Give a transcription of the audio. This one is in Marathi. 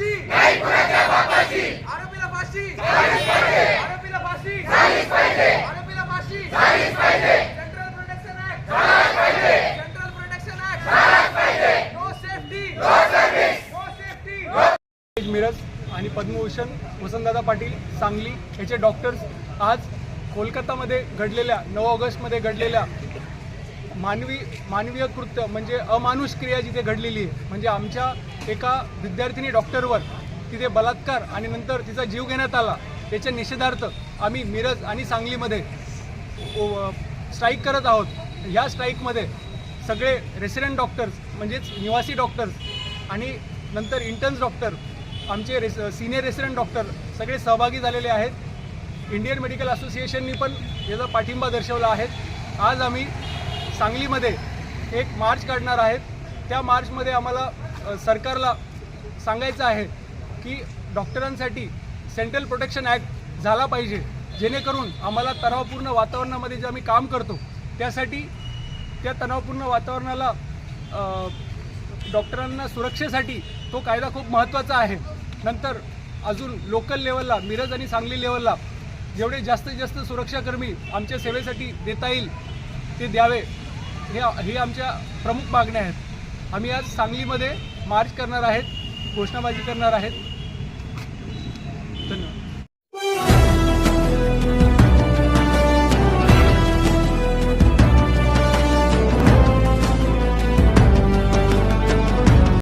नाही कुणाच्या बापाची. आरोपीला फाशी. झालीच पाहिजे. आरोपीला फाशी. झालीच पाहिजे. आरोपीला फाशी. झालीच पाहिजे. सेंट्रल प्रोटेक्शन ऍक्ट झालाच पाहिजे. सेंट्रल प्रोटेक्शन ऍक्ट झालाच पाहिजे. No safety no service no safety Miraj आणि पद्मभूषण वसंतदादा पाटील सांगली याचे डॉक्टर्स आज कोलकातामध्ये घडलेल्या नऊ ऑगस्टमध्ये घडलेल्या मानवी मानवीय कृत्य म्हणजे अमानुष क्रिया जिथे घडलेली आहे म्हणजे आमच्या एका विद्यार्थिनी डॉक्टरवर तिथे बलात्कार आणि नंतर तिचा जीव घेण्यात आला याच्या निषेधार्थ आम्ही मिरज आणि सांगलीमध्ये स्ट्राईक करत आहोत. या स्ट्राईकमध्ये सगळे रेसिडेंट डॉक्टर्स म्हणजेच निवासी डॉक्टर्स आणि नंतर इंटर्न्स डॉक्टर आमचे रेस सिनियर रेसिडेंट डॉक्टर सगळे सहभागी झालेले आहेत. इंडियन मेडिकल असोसिएशननी पण याचा पाठिंबा दर्शवला आहे. आज आम्ही सांगलीमध्ये एक मार्च काढणार आहेत. त्या मार्चमध्ये आम्हाला सरकारला सांगायचं आहे की डॉक्टरांसाठी सेंट्रल प्रोटेक्शन ॲक्ट झाला पाहिजे जेणेकरून आम्हाला तणावपूर्ण वातावरणामध्ये जे आम्ही काम करतो त्यासाठी त्या तणावपूर्ण वातावरणाला डॉक्टरांना सुरक्षेसाठी तो कायदा खूप महत्त्वाचा आहे. नंतर अजून लोकल लेवलला मिरज आणि सांगली लेवलला जेवढे जास्तीत जास्त सुरक्षाकर्मी आमच्या सेवेसाठी देता येईल ते द्यावे. हे हे आमच्या प्रमुख मागण्या आहेत. आम्ही आज सांगलीमध्ये मार्च करणार आहेत घोषणाबाजी करणार आहेत.